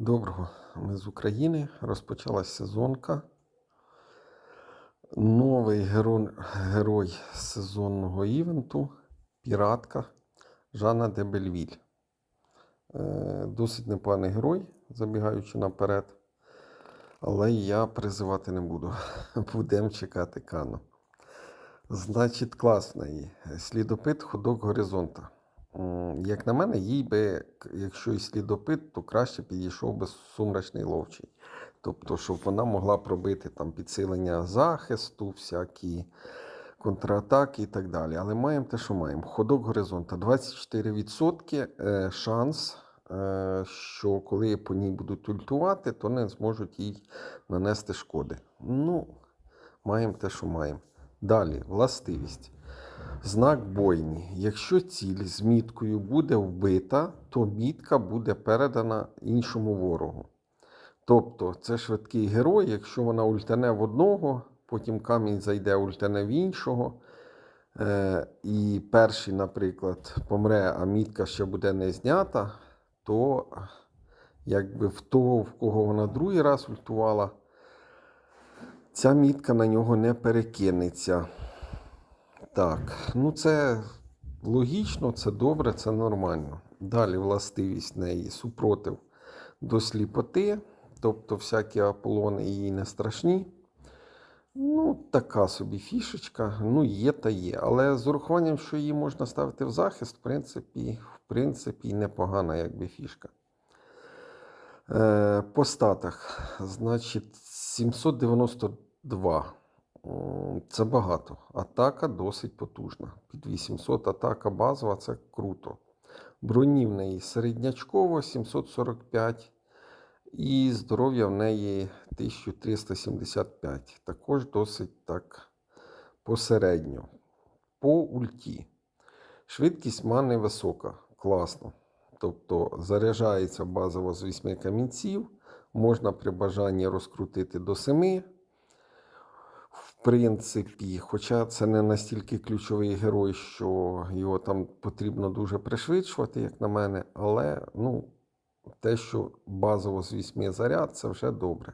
Доброго, ми з України. Розпочалась сезонка. Новий герой, герой сезонного івенту піратка Жанна де Бельвіль. Е, Досить непоганий герой, забігаючи наперед. Але я призивати не буду. Будемо чекати Кану. Значить, класний. Слідопит ходок горизонта. Як на мене, їй би, якщо і слідопит, то краще підійшов би сумрачний ловчий. Тобто, щоб вона могла пробити там підсилення захисту, всякі контратаки і так далі. Але маємо те, що маємо. Ходок горизонта 24% е, шанс, е, що коли по ній будуть ультувати, то не зможуть їй нанести шкоди. Ну, маємо те, що маємо. Далі, властивість. Знак бойні. Якщо ціль з міткою буде вбита, то мітка буде передана іншому ворогу. Тобто це швидкий герой, якщо вона ультане в одного, потім камінь зайде ультане в іншого. Е, і перший, наприклад, помре, а мітка ще буде не знята, то якби в того, в кого вона другий раз ультувала, ця мітка на нього не перекинеться. Так, ну це логічно, це добре, це нормально. Далі властивість неї супротив до сліпоти, тобто всякі аполони їй не страшні. Ну, така собі фішечка, ну є та є. Але з урахуванням, що її можна ставити в захист, в принципі, в принципі, непогана якби фішка. Е, по статах, значить, 792. Це багато. Атака досить потужна. Під 800 атака базова це круто. Броні в неї середнячково 745. І здоров'я в неї 1375. Також досить так посередньо. По ульті. Швидкість мани висока. Класно. Тобто заряджається базово з 8 камінців. Можна при бажанні розкрутити до 7. Принципі, хоча це не настільки ключовий герой, що його там потрібно дуже пришвидшувати, як на мене, але ну, те, що базово з 8 заряд, це вже добре.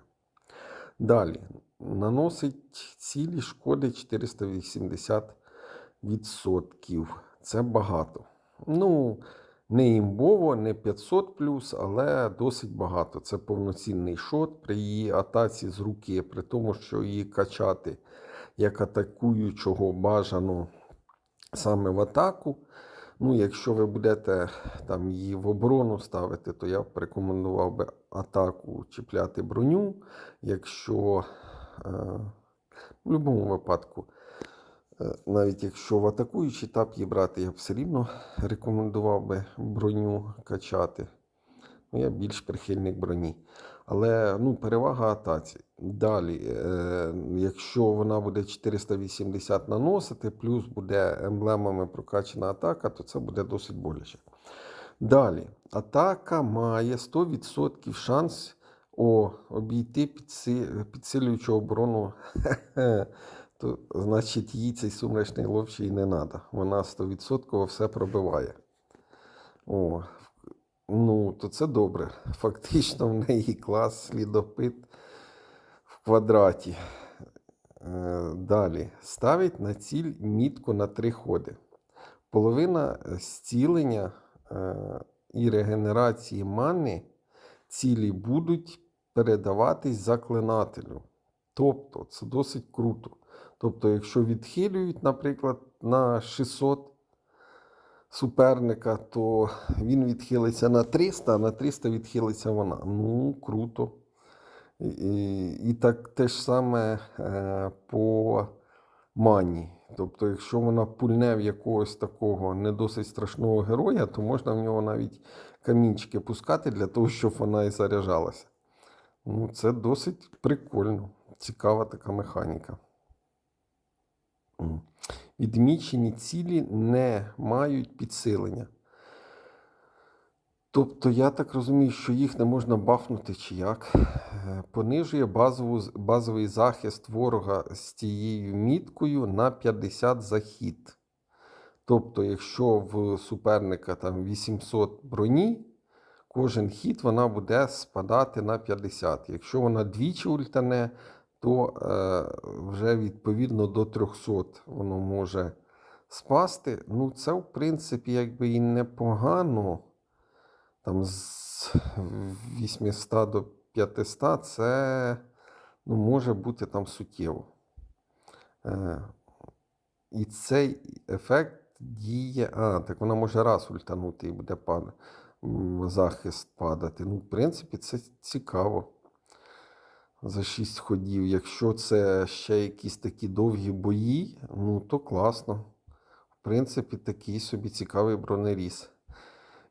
Далі наносить цілі шкоди 480%. Це багато. Ну, не імбово, не 500 але досить багато. Це повноцінний шот при її атаці з руки, при тому, що її качати як атакуючого бажано саме в атаку. Ну, якщо ви будете там її в оборону ставити, то я б рекомендував би атаку чіпляти броню. Якщо е, в будь-якому випадку, навіть якщо в атакуючий етап її брати, я б все рівно рекомендував би броню качати. Ну, я більш прихильник броні. Але ну, перевага атаці. Далі, е, якщо вона буде 480 наносити, плюс буде емблемами прокачана атака, то це буде досить боляче. Далі, атака має 100% шанс о, обійти підси- підсилюючу оборону. То, значить, їй цей сумрачний ловчий не треба. Вона 100% все пробиває. О, Ну, то це добре. Фактично в неї клас слідопит в квадраті. Е, Далі. Ставить на ціль мітку на три ходи. Половина е, зцілення е, і регенерації мани цілі будуть передаватись заклинателю. Тобто, це досить круто. Тобто, якщо відхилюють, наприклад, на 600 суперника, то він відхилиться на 300, а на 300 відхилиться вона. Ну, круто. І, і, так те ж саме е, по мані. Тобто, якщо вона пульне в якогось такого не досить страшного героя, то можна в нього навіть камінчики пускати для того, щоб вона і заряджалася. Ну, це досить прикольно. Цікава така механіка. Відмічені цілі не мають підсилення. Тобто, я так розумію, що їх не можна бафнути чи як. Е, Понижує базову, базовий захист ворога з цією міткою на 50 захід. Тобто, якщо в суперника там 800 броні, кожен хід вона буде спадати на 50. Якщо вона двічі ультане, то е, вже відповідно до 300 воно може спасти. Ну, це, в принципі, якби і непогано. Там з 800 до 500 це ну, може бути там суттєво. Е, і цей ефект діє. А, так вона може раз ультанути і буде пад... захист падати. Ну, в принципі, це цікаво. За 6 ходів. Якщо це ще якісь такі довгі бої, ну то класно. В принципі, такий собі цікавий бронеріз.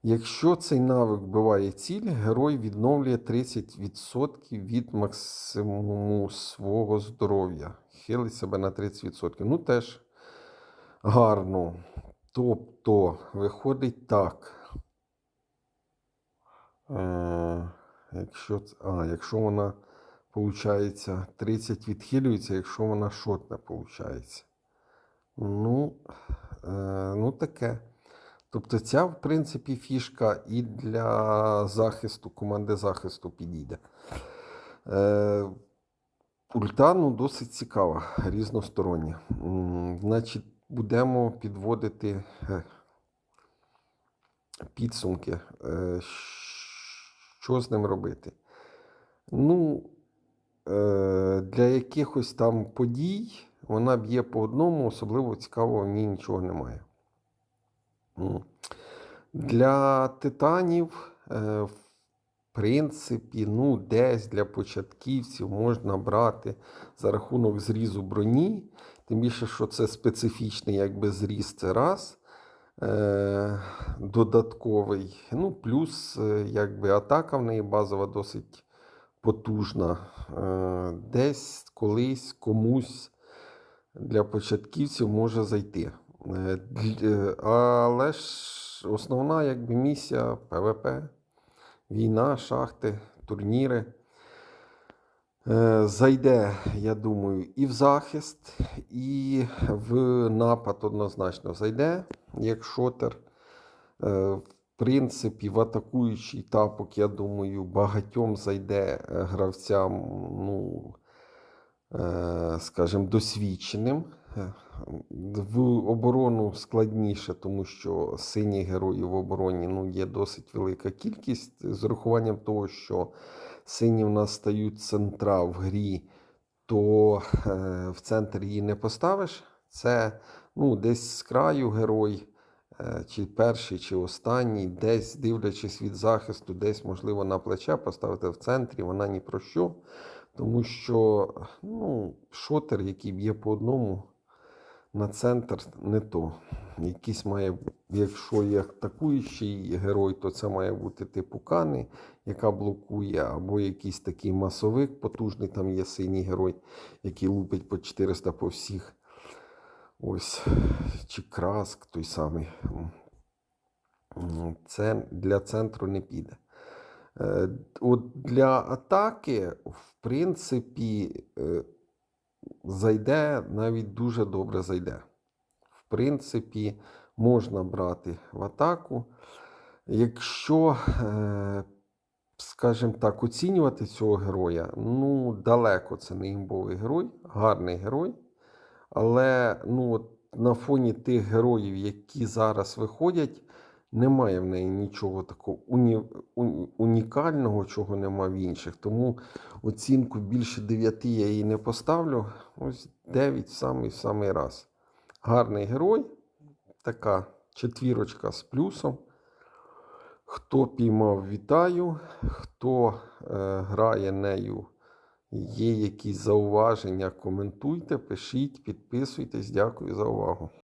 Якщо цей навик вбиває ціль, герой відновлює 30% від максимуму свого здоров'я. Хилить себе на 30%. Ну, теж гарно. Тобто, виходить так. Е, якщо, а, якщо вона, виходить, 30 відхилюється, якщо вона шотне, виходить. Ну, е, ну таке. Тобто ця, в принципі, фішка і для захисту, команди захисту підійде. Е, ульта ну, досить цікава, різностороння. Значить, будемо підводити е, підсумки. Е, Що з ним робити? Ну, для якихось там подій вона б'є по одному, особливо цікавого в ній нічого немає. Для титанів, е, в принципі, ну, десь для початківців можна брати за рахунок зрізу броні. Тим більше, що це специфічний якби, зріз, це раз. Е, додатковий. Ну, плюс, е, якби атака в неї базова досить потужна. Е, десь колись комусь для початківців може зайти. Е, е, Але ж основна якби, місія ПВП, війна, шахти, турніри. Зайде, я думаю, і в захист, і в напад однозначно зайде, як шотер. Принципі, в атакуючий тапок, я думаю, багатьом зайде е, гравцям, ну, е, скажімо, досвідченим. Е, В оборону складніше, тому що сині герої в обороні ну, є досить велика кількість. З урахуванням того, що сині в нас стають центра в грі, то в центр її не поставиш. Це ну, десь з краю герой, чи перший, чи останній, десь дивлячись від захисту, десь, можливо, на плече поставити в центрі, вона ні про що. Тому що ну, шотер, який б'є по одному, на центр не то. Якийсь має, якщо є атакуючий герой, то це має бути типу Кани, яка блокує, або якийсь такий масовик потужний, там є синій герой, який лупить по 400 по всіх. Ось, чи краск той самий. Це для центру не піде. Е, От для атаки, в принципі, е, зайде, навіть дуже добре зайде. В принципі, можна брати в атаку. Якщо, е, скажімо так, оцінювати цього героя, ну, далеко це не імбовий герой, гарний герой. Але ну, от, на фоні тих героїв, які зараз виходять, немає в неї нічого такого уні, унікального, чого нема в інших. Тому оцінку більше 9 я їй не поставлю. Ось 9 в самий самий раз. Гарний герой, така четвірочка з плюсом. Хто піймав, вітаю. Хто е, грає нею, є якісь зауваження, коментуйте, пишіть, підписуйтесь. Дякую за увагу.